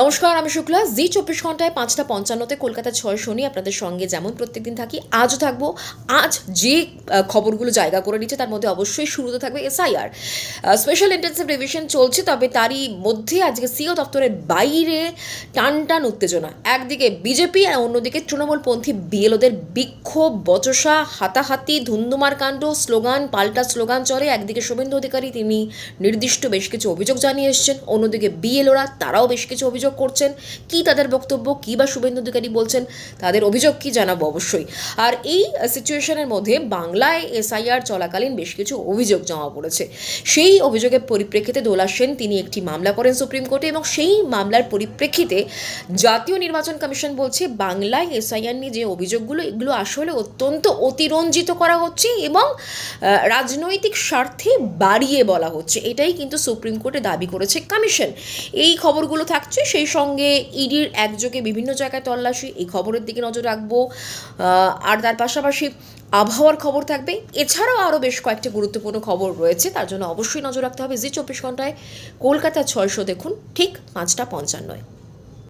নমস্কার, আমি শুক্লা। জি চব্বিশ ঘন্টায় পাঁচটা পঞ্চান্নতে কলকাতা ছয় শনি আপনাদের সঙ্গে যেমন প্রত্যেকদিন থাকি, আজও থাকব। আজ যে খবরগুলো জায়গা করে নিচ্ছে তার মধ্যে অবশ্যই শুরুতে থাকবে এসআইআর। স্পেশাল ইন্টেন্সিভ রিভিশন চলছে, তবে তারই মধ্যে আজকে সিও দপ্তরের বাইরে টান টান উত্তেজনা। একদিকে বিজেপি আর অন্যদিকে তৃণমূলপন্থী বিএলওদের বিক্ষোভ, বচসা, হাতাহাতি ধুন্ধুমার কাণ্ড, স্লোগান, পাল্টা স্লোগান চলে। একদিকে শুভেন্দু অধিকারী তিনি নির্দিষ্ট বেশ কিছু অভিযোগ জানিয়ে এসেছেন, অন্যদিকে বিএলওরা তারাও বেশ কিছু অভিযোগ করছেন, কি তাদের বক্তব্য, কি বা শুভেন্দু অধিকারী বলছেন, তাদের অভিযোগ কি জানাব অবশ্যই। আর এই সিচুয়েশনের মধ্যে বাংলায় এসআইআর চলাকালীন বেশ কিছু অভিযোগ জমা পড়েছে। সেই অভিযোগের পরিপ্রেক্ষিতে দোলা সেন, তিনি একটি মামলা করেন সুপ্রিম কোর্টে এবং সেই মামলার পরিপ্রেক্ষিতে জাতীয় নির্বাচন কমিশন বলছে, বাংলায় এসআইআর নিয়ে যে অভিযোগগুলো, এগুলো আসলে অত্যন্ত অতিরঞ্জিত করা হচ্ছে এবং রাজনৈতিক স্বার্থে বাড়িয়ে বলা হচ্ছে। এটাই কিন্তু সুপ্রিম কোর্টে দাবি করেছে কমিশন। এই খবরগুলো থাকছে সেই সঙ্গে ইডির একযোগে বিভিন্ন জায়গায় তল্লাশি, এই খবরের দিকে নজর রাখব। আর তার পাশাপাশি আবহাওয়ার খবর থাকবে। এছাড়াও আরও বেশ কয়েকটি গুরুত্বপূর্ণ খবর রয়েছে, তার জন্য অবশ্যই নজর রাখতে হবে। জি চব্বিশ ঘন্টায়, কলকাতা ছয়শো দেখুন, ঠিক পাঁচটা পঞ্চান্নয়।